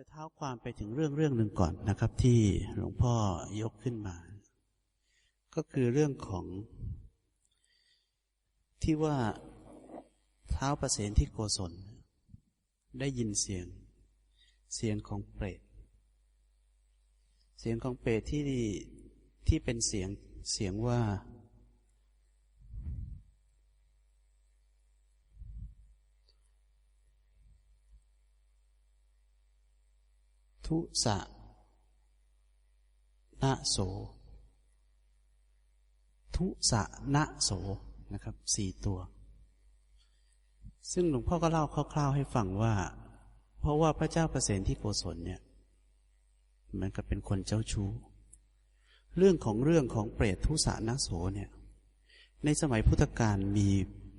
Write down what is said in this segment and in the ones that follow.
จะเท้าความไปถึงเรื่องเรื่องหนึ่งก่อนนะครับ ที่หลวงพ่อยกขึ้นมา ก็คือเรื่องของ ที่ว่าเท้าประเสนที่โกศล ได้ยินเสียง เสียงของเปรตเสียงของเปรตที่ที่เป็นเสียงเสียงว่า ทุสะนะโส ทุสะนะโสนะครับสี่ตัว ซึ่งหลวงพ่อก็เล่าคร่าวๆให้ฟังว่า เพราะว่าพระเจ้าประเสนที่โกศลเนี่ยมือนกับเป็นคนเจ้าชู้ เรื่องของเรื่องของเปรตทุสะนะโสเนี่ย ในสมัยพุทธกาลมี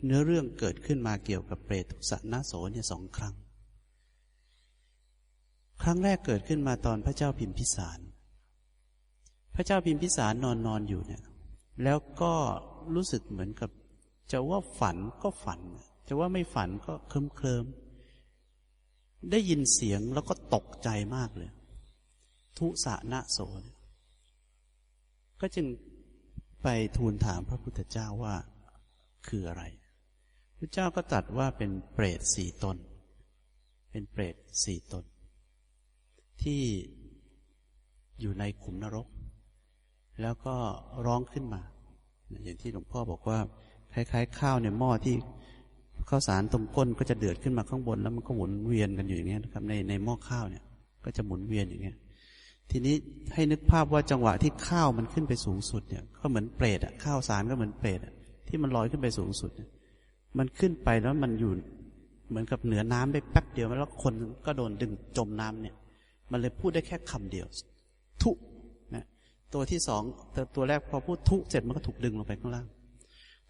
เนื้อเรื่องเกิดขึ้นมาเกี่ยวกับเปรตทุสะนะโสเนี่ยสองครั้ง ครั้งแรกเกิดขึ้นมาตอนพระเจ้าพิมพิสาร พระเจ้าพิมพิสารนอนนอนอยู่เนี่ย แล้วก็รู้สึกเหมือนกับจะว่าฝันก็ฝัน จะว่าไม่ฝันก็เคลิมเคลิมได้ยินเสียงแล้วก็ตกใจมากเลย ทุสะนะโสนก็จึงไปทูลถามพระพุทธเจ้าว่าคืออะไร พระเจ้าก็ตรัสว่าเป็นเปรตสี่ตน เป็นเปรตสี่ตน ที่อยู่ในขุมนรก แล้วก็ร้องขึ้นมา อย่างที่หลวงพ่อบอกว่า คล้าย ๆ ข้าวในหม้อที่ข้าวสารตรงก้นก็จะเดือดขึ้นมาข้างบน แล้วมันก็หมุนเวียนกันอยู่อย่างเงี้ยนะครับ ในในหม้อข้าวเนี่ย ก็จะหมุนเวียนอย่างเงี้ยทีนี้ให้นึกภาพว่าจังหวะที่ข้าวมันขึ้นไปสูงสุดเนี่ย ก็เหมือนเปรตอะข้าวสารก็เหมือนเปรตอะที่มันลอยขึ้นไปสูงสุด มันขึ้นไปแล้วมันอยู่เหมือนกับเหนือน้ำไปแป๊บเดียวแล้วคนก็โดนดึงจมน้ำเนี่ย มันเลยพูดได้แค่คำเดียว ทุนะตัวที่สองต,ตัวแรกพอพูดทุเสร็จมันก็ถูกดึงลงไปข้างล่าง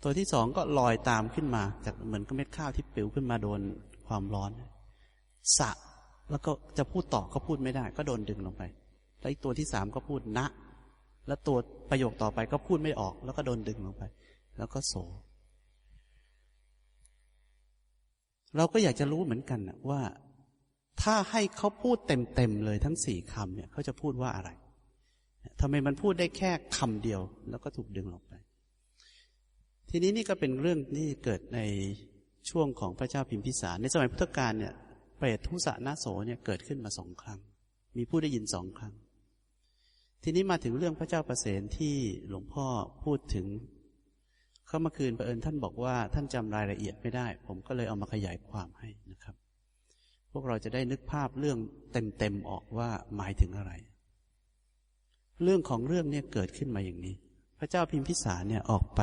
ตัวที่สองก็ลอยตามขึ้นมาจากเหมือนกับเม็ดข้าวที่ปิวขึ้นมาโดนความร้อนสะแล้วก็จะพูดต่อก็พูดไม่ได้ ก็โดนดึงลงไป แล้วอีกตัวที่สามก็พูดนะ แล้วตัวประโยคต่อไปก็พูดไม่ออก แล้วก็โดนดึงลงไป แล้วก็โส เราก็อยากจะรู้เหมือนกันนะว่า ถ้าให้เขาพูดเต็มๆเลยทั้งสี่คำเนี่ยเขาจะพูดว่าอะไรทำไมมันพูดได้แค่คำเดียว แล้วก็ถูกดึงลงไป ทีนี้นี่ก็เป็นเรื่องที่เกิดในช่วงของพระเจ้าพิมพิสาร ในสมัยพุทธกาลเนี่ยเปรตทุสะนาโสเนี่ยเกิดขึ้นมาสองครั้ง มีผู้ได้ยินสองครั้ง ทีนี้มาถึงเรื่องพระเจ้าประเสนที่หลวงพ่อพูดถึงเข้ามาคืนประเอิญท่านบอกว่าท่านจำรายละเอียดไม่ได้ ผมก็เลยเอามาขยายความให้นะครับ พวกเราจะได้นึกภาพเรื่องเต็มๆออกว่าหมายถึงอะไร เรื่องของเรื่องเนี่ยเกิดขึ้นมาอย่างนี้ พระเจ้าพิมพิสารเนี่ยออกไป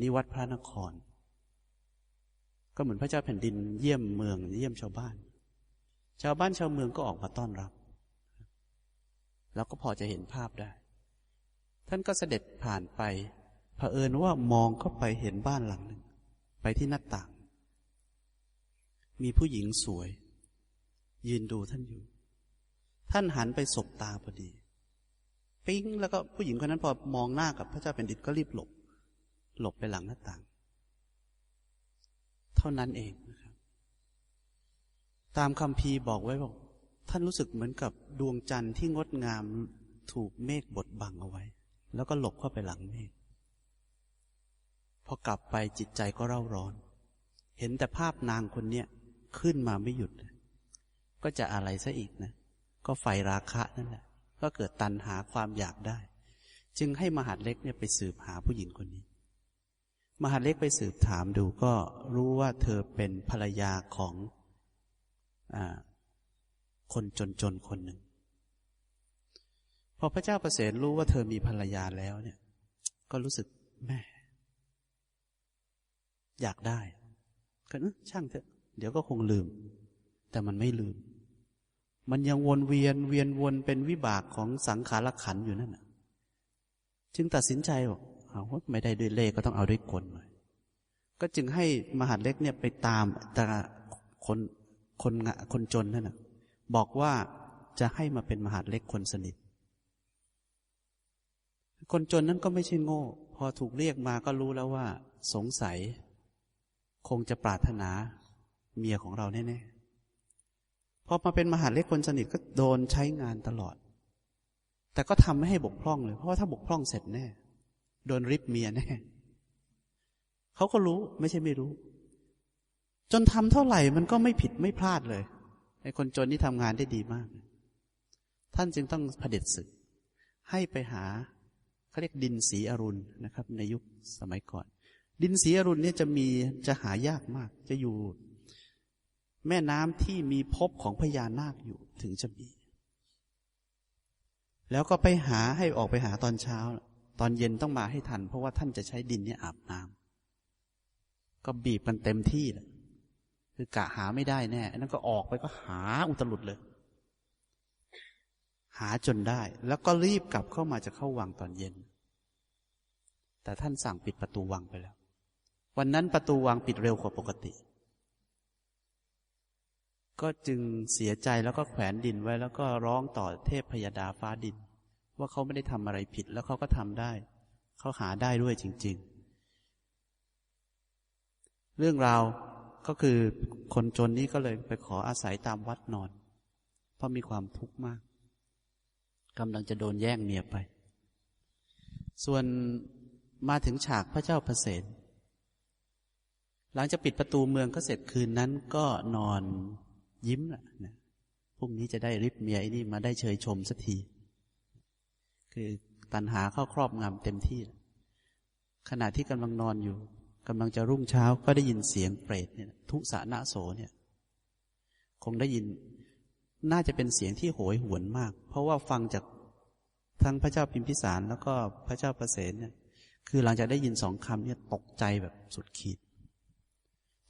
นิวัดพระนคร ก็เหมือนพระเจ้าแผ่นดินเยี่ยมเมือง เยี่ยมชาวบ้าน ชาวบ้านชาวเมืองก็ออกมาต้อนรับแล้วก็พอจะเห็นภาพได้ ท่านก็เสด็จผ่านไปเผอิญว่ามองเข้าไปเห็นบ้านหลังหนึ่ง ไปที่หน้าต่าง มีผู้หญิงสวย ยืนดูท่านอยู่ ท่านหันไปสบตาพอดี ปิ๊งแล้วก็ผู้หญิงคนนั้นพอมองหน้ากับพระเจ้าแผ่นดินก็รีบหลบ หลบไปหลังหน้าต่าง เท่านั้นเองนะครับ ตามคำพีบอกไว้บอกท่านรู้สึกเหมือนกับดวงจันทร์ที่งดงามถูกเมฆบดบังเอาไว้ แล้วก็หลบเข้าไปหลังเมฆพอกลับไปจิตใจก็เร่าร้อน เห็นแต่ภาพนางคนเนี้ย ขึ้นมาไม่หยุด ก็จะอะไรซะอีกนะ ก็ไฟราคะนั่นแหละ ก็เกิดตันหาความอยากได้ จึงให้มหาดเล็กเนี่ยไปสืบหาผู้หญิงคนนี้ มหาดเล็กไปสืบถามดูก็รู้ว่าเธอเป็นภรรยาของอคนจนๆคนหนึ่ง พอพระเจ้าประเสริฐรู้ว่าเธอมีภรรยาแล้วเนี่ย ก็รู้สึกแม่อยากได้ก็ช่างเถอะ ดี๋ยวก็คงลืม แต่มันไม่ลืม มันยังวนเวียนเวียนวนเป็นวิบากของสังขารขันอยู่นั่นนะจึงตัดสินใจบอกเอาไม่ได้ด้วยเล่ก็ต้องเอาด้วยกลหน่อยก็จึงให้มหาเล็กเนี่ยไปตามแต่คนคนคนจนนั่นนะบอกว่าจะให้มาเป็นมหาเล็กคนสนิท คนจนนั้นก็ไม่ใช่โง่ พอถูกเรียกมาก็รู้แล้วว่า สงสัย คงจะปรารถนา เมียของเราแน่ๆ พอมาเป็นมหาเล็กคนสนิทก็โดนใช้งานตลอด แต่ก็ทำไม่ให้บกพร่องเลย เพราะว่าถ้าบกพร่องเสร็จแน่ โดนริบเมียแน่ เขาก็รู้ไม่ใช่ไม่รู้ จนทำเท่าไหร่มันก็ไม่ผิดไม่พลาดเลย ไอ้คนจนนี่ทำงานได้ดีมาก ท่านจึงต้องเผด็จศึก ให้ไปหาเขาเรียกดินสีอรุณนะครับ ในยุคสมัยก่อน ดินสีอรุณเนี่ยจะมีจะหายากมาก จะอยู่ แม่น้ำที่มีภพของพญานาคอยู่ถึงจะมี แล้วก็ไปหาให้ออกไปหาตอนเช้า ตอนเย็นต้องมาให้ทัน เพราะว่าท่านจะใช้ดินเนี่ยอาบน้ำก็บีบกันเต็มที่เลยคือกะหาไม่ได้แน่นั่นก็ออกไปก็หาอุตลุดเลย หาจนได้ แล้วก็รีบกลับเข้ามาจะเข้าวังตอนเย็น แต่ท่านสั่งปิดประตูวังไปแล้ว วันนั้นประตูวังปิดเร็วกว่าปกติ ก็จึงเสียใจแล้วก็แขวนดินไว้แล้วก็ร้องต่อเทพพยาดาฟ้าดิน ว่าเขาไม่ได้ทำอะไรผิดแล้วเขาก็ทำได้ เขาหาได้ด้วยจริง ๆ เรื่องราวก็คือคนจนนี้ก็เลยไปขออาศัยตามวัดนอน เพราะมีความทุกข์มากกำลังจะโดนแย่งเมียไป ส่วนมาถึงฉากพระเจ้าประเสนหลังจากปิดประตูเมืองก็เสร็จคืนนั้นก็นอน ยิ้มแหละนะพรุ่งนี้จะได้ริบเมียไอ้นี่มาได้เชยชมสักที คือตันหาเข้าครอบงำเต็มที่ ขณะที่กำลังนอนอยู่กำลังจะรุ่งเช้าก็ได้ยินเสียงเปรตเนี่ย ทุสานะโสเนี่ย คงได้ยินน่าจะเป็นเสียงที่โหยหวนมาก เพราะว่าฟังจากทั้งพระเจ้าพิมพิสารแล้วก็พระเจ้าประเสนเนี่ยคือหลังจากได้ยินสองคำเนี่ยตกใจแบบสุดขีด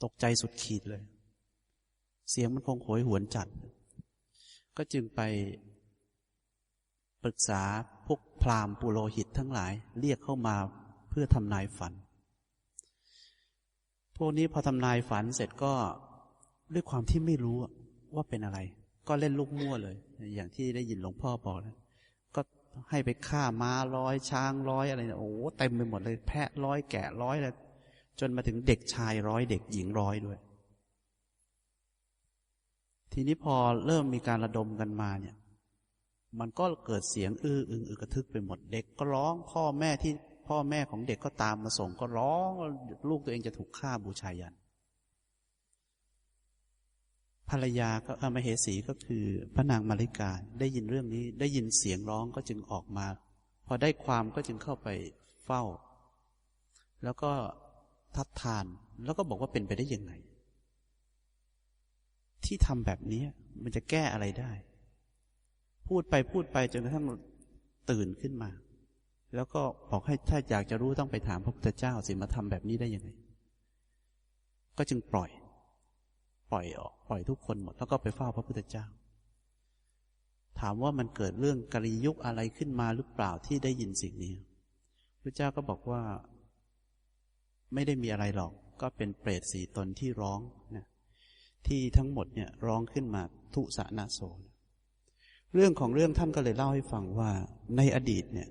ตกใจสุดขีดเลย เสียงมันคงโหยหวนจัด ก็จึงไปปรึกษาพวกพราหมณ์ปุโรหิตทั้งหลาย เรียกเข้ามาเพื่อทำนายฝัน พวกนี้พอทำนายฝันเสร็จก็ด้วยความที่ไม่รู้ว่าเป็นอะไร ก็เล่นลูกมั่วเลย อย่างที่ได้ยินหลวงพ่อบอกนะก็ให้ไปฆ่าม้าร้อยช้างร้อยอะไรนี่ยโอ้เต็มไปหมดเลย แพะร้อยแกะร้อยเลยจนมาถึงเด็กชายร้อยเด็กหญิงร้อยด้วย ทีนี้พอเริ่มมีการระดมกันมาเนี่ย มันก็เกิดเสียงอื้ออึงอึกระทึกไปหมดเด็กก็ร้องพ่อแม่ที่พ่อแม่ของเด็กก็ตามมาส่งก็ร้องลูกตัวเองจะถูกฆ่าบูชายัน ภรรยาก็อมเหสีก็คือพระนางมาริกาได้ยินเรื่องนี้ได้ยินเสียงร้องก็จึงออกมา พอได้ความก็จึงเข้าไปเฝ้า แล้วก็ทัดทานแล้วก็บอกว่าเป็นไปได้ยังไง ที่ทำแบบนี้มันจะแก้อะไรได้ พูดไปพูดไปจนกระทั่งตื่นขึ้นมา แล้วก็บอกให้ถ้าอยากจะรู้ต้องไปถามพระพุทธเจ้าสิมาทำแบบนี้ได้ยังไง ก็จึงปล่อย ปล่อยออก ปล่อยทุกคนหมด แล้วก็ไปเฝ้าพระพุทธเจ้า ถามว่ามันเกิดเรื่องกริยุกอะไรขึ้นมาหรือเปล่าที่ได้ยินสิ่งนี้พระเจ้าก็บอกว่า ไม่ได้มีอะไรหรอก ก็เป็นเปรตสีตนที่ร้องนะ ที่ทั้งหมดเนี่ยร้องขึ้นมาทุสานาโสเรื่องของเรื่องท่านก็เลยเล่าให้ฟังว่าในอดีตเนี่ย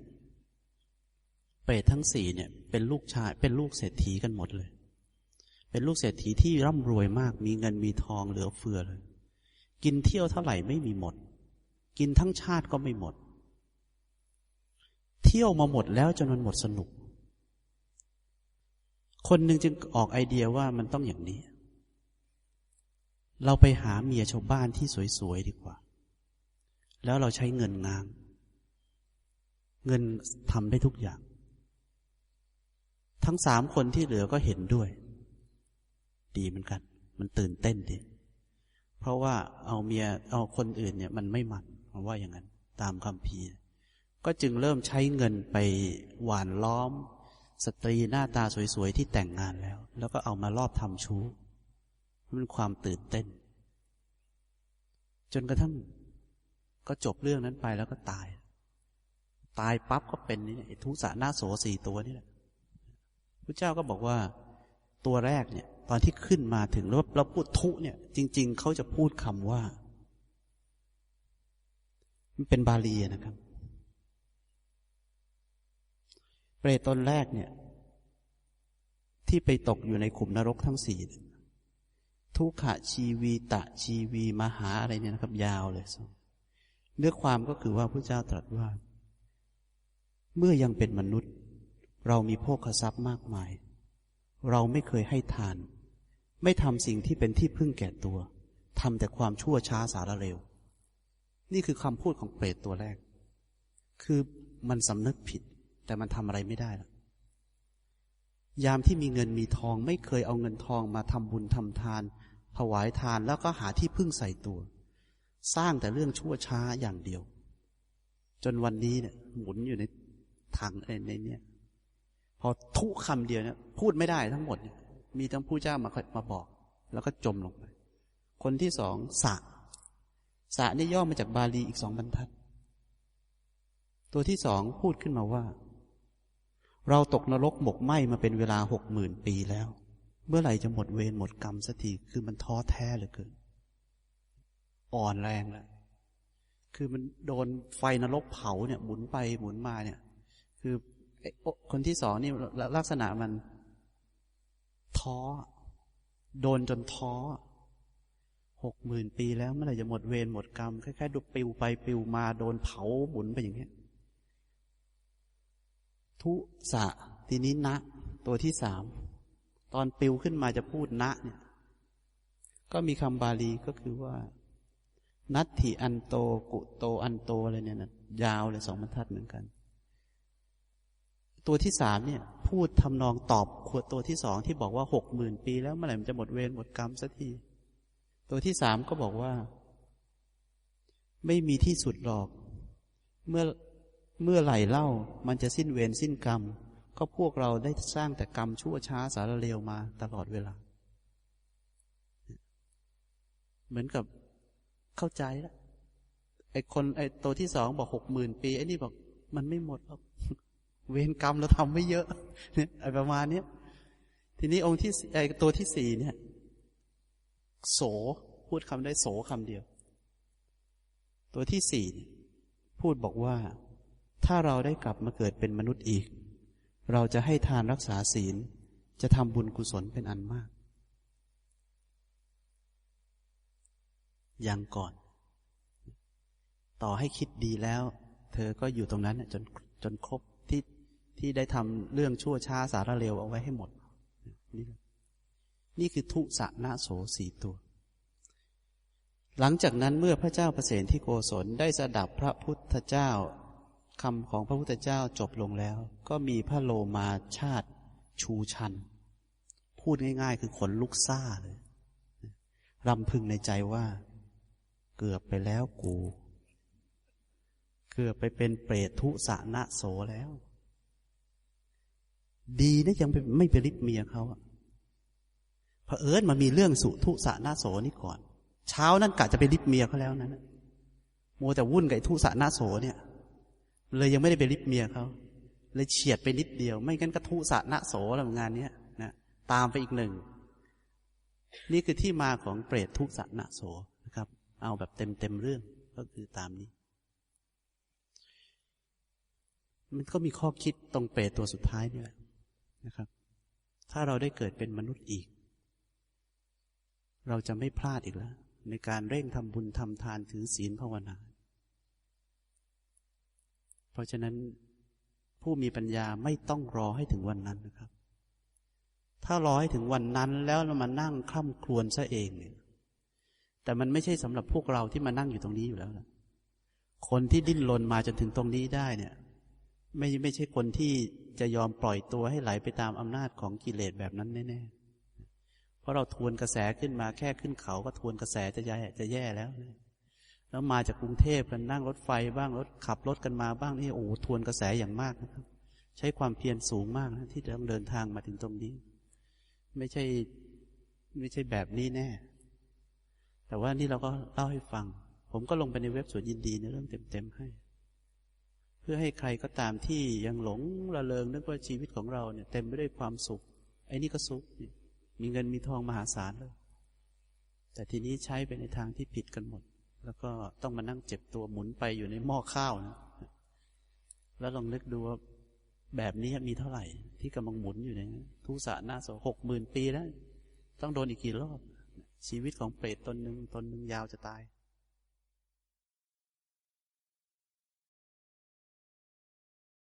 เปรตทั้งสี่เนี่ย เป็นลูกชายเป็นลูกเศรษฐีกันหมดเลย เป็นลูกเศรษฐีที่ร่ำรวยมากมีเงินมีทองเหลือเฟือเลย กินเที่ยวเท่าไหร่ไม่มีหมด กินทั้งชาติก็ไม่หมด เที่ยวมาหมดแล้วจนมันหมดสนุก คนหนึ่งจึงออกไอเดียว่ามันต้องอย่างนี้ เราไปหาเมียชาวบ้านที่สวยๆดีกว่า แล้วเราใช้เงินงานเงินทำได้ทุกอย่าง ทั้งสามคนที่เหลือก็เห็นด้วย ดีเหมือนกัน มันตื่นเต้นดีเพราะว่าเอาเมียเอาคนอื่นเนี่ย มันไม่มันผมว่าอย่างนั้น ตามคำพีก็จึงเริ่มใช้เงินไปหวานล้อม สตรีหน้าตาสวยๆที่แต่งงานแล้ว แล้วก็เอามารอบทำชู้ มันความตื่นเต้น จนกระทั่งก็จบเรื่องนั้นไปแล้วก็ตาย ตายปั๊บก็เป็นนี่ทุสาหน้าโสสี่ตัวนี่แหละพระเจ้าก็บอกว่าตัวแรกเนี่ย ตอนที่ขึ้นมาถึงแล้วเราพูดทุเนี่ย จริง ๆเขาจะพูดคำว่า มันเป็นบาลีนะครับเปรตตนแรกเนี่ย ที่ไปตกอยู่ในขุมนรกทั้งสี่ ทุกขชีวีตะชีวีมหาอะไรเนี่ยนะครับ ยาวเลยเนื้อความก็คือว่าพระเจ้าตรัสว่า เมื่อยังเป็นมนุษย์ เรามีโภคทรัพย์มากมาย เราไม่เคยให้ทาน ไม่ทำสิ่งที่เป็นที่พึ่งแก่ตัวทำแต่ความชั่วช้าสารเลวนี่คือคำพูดของเปรตตัวแรก คือมันสำนึกผิด แต่มันทำอะไรไม่ได้แล้ว ยามที่มีเงินมีทองไม่เคยเอาเงินทองมาทำบุญทำทาน ถวายทานแล้วก็หาที่พึ่งใส่ตัว สร้างแต่เรื่องชั่วช้าอย่างเดียว จนวันนี้เนี่ยหมุนอยู่ในทางในเนี่ยพอทุกคำเดียวเนี่ยพูดไม่ได้ทั้งหมดเนี่ยมีทั้งผู้เจ้ามามาบอก แล้วก็จมลงไป คนที่สองสะสะนี่ย่อมาจากบาลีอีกสองบรรทัด ตัวที่สองพูดขึ้นมาว่า เราตกนรกหมกไหมมาเป็นเวลาหกหมื่นปีแล้ว เมื่อไหร่จะหมดเวรหมดกรรมสักทีคือมันท้อแท้เหลือเกิน อ่อนแรงแล้วคือมันโดนไฟนรกเผาเนี่ย หมุนไปหมุนมาเนี่ย คือคนที่สองนี่ลักษณะมัน ท้อ โดนจนท้อหกหมื่นปีแล้วเมื่อไหร่จะหมดเวรหมดกรรมคล้ายๆดูปิวไปปิวมาโดนเผาหมุนไปอย่างนี้ ทุสะทีนี้นะ ตัวที่สาม ตอนปิวขึ้นมาจะพูดนะเนี่ย ก็มีคำบาลีก็คือว่า นัตถิอันโตกุโตอันโตอะไรเนี่ยนะยาวเลยสองบรรทัดเหมือนกัน ตัวที่สามเนี่ย พูดทำนองตอบขวดตัวที่สองที่บอกว่าหกหมื่นปีแล้วเมื่อไหร่มันจะหมดเวรหมดกรรมสักที ตัวที่สามก็บอกว่า ไม่มีที่สุดหรอก เมื่อ เมื่อไหร่เล่ามันจะสิ้นเวรสิ้นกรรม ก็พวกเราได้สร้างแต่กรรมชั่วช้าสารเลวมาตลอดเวลา เหมือนกับเข้าใจแล้วไอ้คนไอ้ตัวที่สองบอกหกหมื่นปีไอ้นี่บอก มันไม่หมดหรอกเวรกรรมเราทำไม่เยอะเนี่ยไอ้ประมาณนี้ทีนี้องค์ที่ไอ้ตัวที่สี่เนี่ย โสพูดคำได้โสคำเดียว ตัวที่สี่พูดบอกว่า ถ้าเราได้กลับมาเกิดเป็นมนุษย์อีก เราจะให้ทานรักษาศีล จะทำบุญกุศลเป็นอันมาก ยังก่อน ต่อให้คิดดีแล้ว เธอก็อยู่ตรงนั้นจนจนครบที่ที่ได้ทำเรื่องชั่วช้าสารเลวเอาไว้ให้หมด นี่นี่คือทุสะนาโสสีตัว หลังจากนั้นเมื่อพระเจ้าประเสนที่โกศลได้สดับพระพุทธเจ้า คำของพระพุทธเจ้าจบลงแล้ว ก็มีพระโลมาชาติชูชัน พูดง่ายๆ คือขนลุกซ่าเลยรำพึงในใจว่า เกือบไปแล้วกู เกือบไปเป็นเปรตทุสะนะโสแล้ว ดีนะยังไม่ไปริบเมียเขาอะเผอิญมันมีเรื่องสุทุสานาโสนี่ก่อน เช้านั้นกะจะไปริบเมียเขาแล้วนั้นโมแต่วุ่นกับทุสานาโสเนี่ย เลยยังไม่ได้ไปริบเมียเขาเลยเฉียดไปนิดเดียว ไม่งั้นก็ทุสานาโสแล้วงานเนี้ยนะตามไปอีกหนึ่ง นี่คือที่มาของเปรตทุสานาโสนะครับ เอาแบบเต็มเต็มเรื่องก็คือตามนี้ มันก็มีข้อคิดตรงเปรตตัวสุดท้ายนี่แหละนะครับ ถ้าเราได้เกิดเป็นมนุษย์อีก เราจะไม่พลาดอีกแล้ว ในการเร่งทำบุญทำทานถือศีลภาวนา เพราะฉะนั้นผู้มีปัญญาไม่ต้องรอให้ถึงวันนั้นนะครับ ถ้ารอให้ถึงวันนั้นแล้วเรามานั่งคล่ำครวญซะเองเนี่ย แต่มันไม่ใช่สำหรับพวกเราที่มานั่งอยู่ตรงนี้อยู่แล้วนะคนที่ดิ้นรนมาจนถึงตรงนี้ได้เนี่ย ไม่ไม่ใช่คนที่จะยอมปล่อยตัวให้ไหลไปตามอำนาจของกิเลสแบบนั้นแน่ๆเพราะเราทวนกระแสขึ้นมาแค่ขึ้นเขาก็ทวนกระแสจะแย่จะแย่แล้ว แล้วมาจากกรุงเทพกันนั่งรถไฟบ้างรถขับรถกันมาบ้างนี่โอ้ทวนกระแสอย่างมากนะครับ ใช้ความเพียรสูงมากนะที่จะต้องเดินทางมาถึงตรงนี้ ไม่ใช่ไม่ใช่แบบนี้แน่ แต่ว่านี่เราก็เล่าให้ฟัง ผมก็ลงไปในเว็บสวนยินดีในเรื่องเต็มๆให้ เพื่อให้ใครก็ตามที่ยังหลงระเริงนึกว่าชีวิตของเราเนี่ย เต็มไปด้วยความสุข ไอ้นี่ก็สุขมีเงินมีทองมหาศาลเลยแต่ทีนี้ใช้ไปในทางที่ผิดกันหมด แล้วก็ต้องมานั่งเจ็บตัวหมุนไปอยู่ในหม้อข้าวนะแล้วลองนึกดูว่าแบบนี้มีเท่าไหร่ ที่กำลังหมุนอยู่ในทุสาหน้าโสหกหมื่นปีแล้ว ต้องโดนอีกกี่รอบ ชีวิตของเปรตตนหนึ่งตนหนึ่งยาวจะตาย